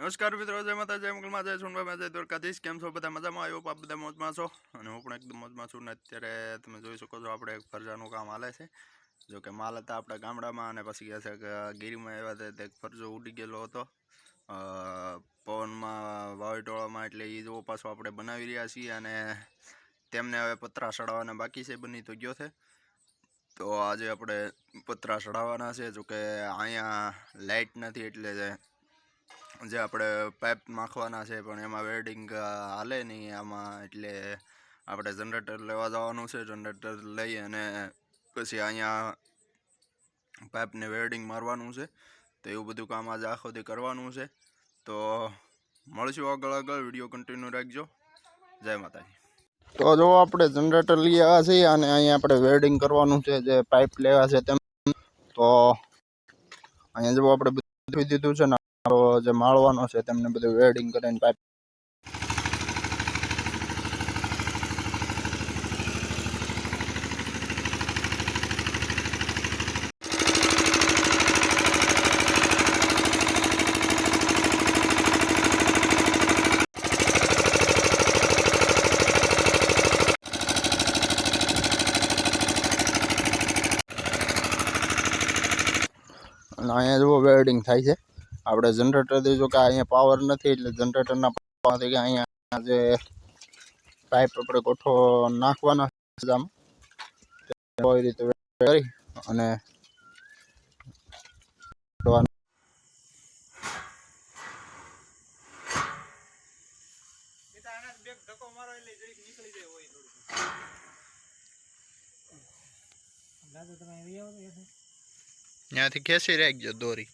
નમસ્કાર મિત્રો, જય માતા જય મંગલમાં, જય સોનભાઈ જય દ્વારકાધીશ. કેમ છો? બધા મજામાં? આવ્યો આપ બધા મોજમાં છો. અને હું પણ એકદમ મોજમાં છું. ને અત્યારે તમે જોઈ શકો છો, આપણે ફરજાનું કામ હાલે છે. જો કે માલ હતા આપણા ગામડામાં અને પછી ગયા છે કે ગીરીમાં આવ્યા હતા તે ફરજો ઉડી ગયેલો હતો. પવનમાં પવનમાં ટોળામાં એટલે એ જો પાછો આપણે બનાવી રહ્યા છીએ અને તેમને હવે પતરા સડાવવાના બાકી છે, બની તો ગયો છે. તો આજે આપણે પતરા સડાવવાના છે, જોકે અહીંયા લાઇટ નથી એટલે જે આપણે પાઇપ નાખવાના છે, પણ એમાં વેલ્ડિંગ હાલે નહીં આમાં, એટલે આપણે જનરેટર લેવા જવાનું છે જનરેટર લઈ અને પછી અહીંયા પાઇપને વેલ્ડિંગ મારવાનું છે, તો એવું બધું કામ આજે આખોથી કરવાનું છે. તો મળશું આગળ આગળ વીડિયો કન્ટિન્યુ રાખજો. જય માતાજી. તો જો આપણે જનરેટર લઈ આવ્યા છીએ અને અહીંયા આપણે વેલ્ડિંગ કરવાનું છે, જે પાઇપ લેવા છે તેમ. તો અહીંયા જો આપણે બધું દીધું છે ને તો જે માળવાનો છે તેમને બધું વેડિંગ કરીને પાઇપ અને અહીંયા જુઓ વેલ્ડિંગ થાય છે. આપણે જનરેટરથી જો કે અહીંયા પાવર નથી, એટલે જનરેટરના પાવરથી કે અહીંયા જે પાઇપ આપણે ગોઠવો નાખવાના કોઈ રીતે કરી અને ત્યાંથી ખેંચી રાખજો દોરી.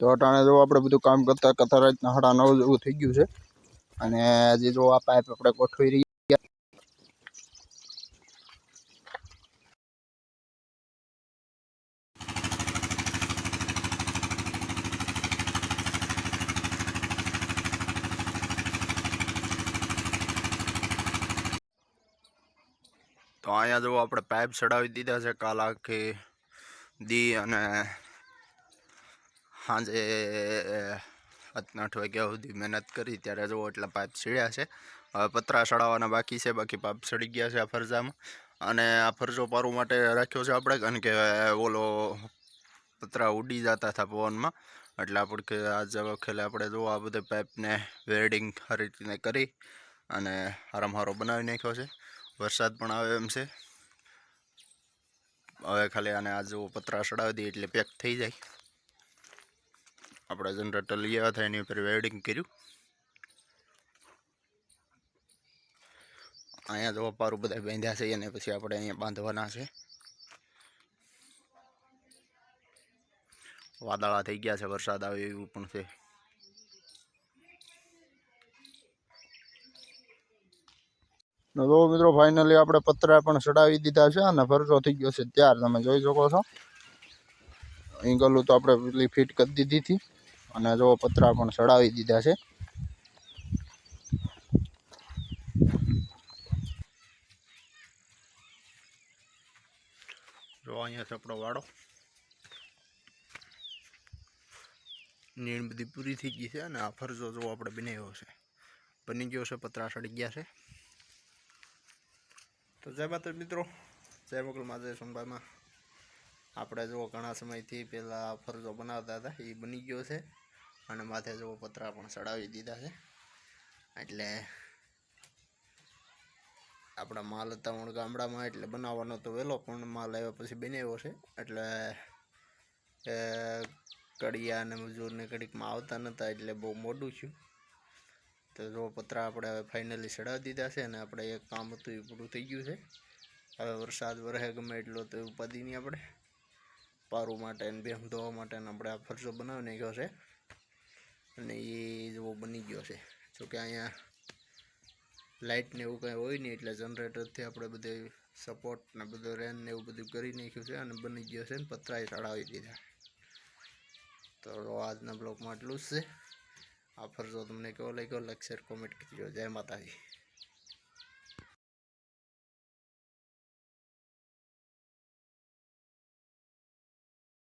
તો અટાણે જો આપણે બધું કામ કરતા કરતા રાતના સાડા નવ જેવું થઈ ગયું છે. અને હજી જો આ પાઇપ આપણે ગોઠવી રહી તો અહીંયા જો આપણે પાઇપ ચડાવી દીધા છે કાલ આખી દી અને સાંજે સાતના આઠ વાગ્યા સુધી મહેનત કરી, ત્યારે જુઓ એટલા પાઇપ સીડ્યા છે. હવે પતરા ચડાવવાના બાકી છે, બાકી પાઇપ સડી ગયા છે આ ફરજામાં. અને આ ફરજો પારું માટે રાખ્યો છે આપણે, કારણ કે ઓલો પતરા ઉડી જતા હતા પવનમાં. એટલે આપણે કે, આજે વખતે આપણે જો આ બધે પાઇપને વેલ્ડિંગ સારી રીતે કરી અને હારામ હારો બનાવી નાખ્યો છે. વરસાદ પણ આવે એમ છે. હવે ખાલી આને આ જો પતરા ચડાવી દઈએ એટલે પેક થઈ જાય. આપણે જનરેટર લઈ આવ્યા હતા, એની ઉપર વેલ્ડિંગ કર્યું. અહીંયા તો પારું બધા બાંધ્યા છે અને પછી આપણે અહીંયા બાંધવાના છે. વાદળા થઈ ગયા છે, વરસાદ આવે એવું પણ છે. તો મિત્રો ફાઇનલી આપણે પતરા પણ ચડાવી દીધા છે અને ફરજો થઈ ગયો છે. ત્યાર તમે જોઈ શકો છો. અહીં ગલું તો આપણે પેલી ફિટ કરી દીધી હતી. અને જો પતરા પણ ચડાવી દીધા છે. જો અહીંયા સપડો વાળો નીણ બધી પૂરી થઈ ગઈ છે અને આ ફરજો જો આપણે બનાવ્યો છે. બની ગયો છે, પતરા ચડી ગયા છે. તો જય માતા મિત્રો. જય મોકલમાં જય સોનભાઈમાં આપણે જો ઘણા સમયથી પહેલાં ફરજો બનાવતા હતા, એ બની ગયો છે. અને માથે જો પતરા પણ ચડાવી દીધા છે. એટલે આપણા માલ હતા હું ગામડામાં એટલે બનાવવાનો તો વહેલો પણ માલ આવ્યો પછી બનાવ્યો છે. એટલે, એ કડિયા અને મજૂરને કડીકમાં આવતા નહોતા એટલે બહુ મોડું થયું. તો જો પતરા આપણે હવે ફાઇનલી ચડાવી દીધા છે અને આપણે એક કામ હતું એ પૂરું થઈ ગયું છે. હવે વરસાદ વરહે ગમે એટલો તો ઉપાધિ નહીં આપણે. પારું માટે અને બેહું ધોવા માટે આપણે આ ફરસો બનાવી નાખ્યો છે. અને એ જેવો બની ગયો છે. જોકે અહીંયા લાઇટ ને એવું કંઈ હોય નહીં, એટલે જનરેટરથી આપણે બધે સપોર્ટ ને બધું રેન ને એવું બધું કરી નાખ્યું છે અને બની ગયો છે ને પતરાએ ચડાવી દીધા તો આજના બ્લોગમાં એટલું જ છે. આ ફરજો તમને કેવો લાગ્યો લાઈક શેર કોમેન્ટ કરજો. જય માતાજી.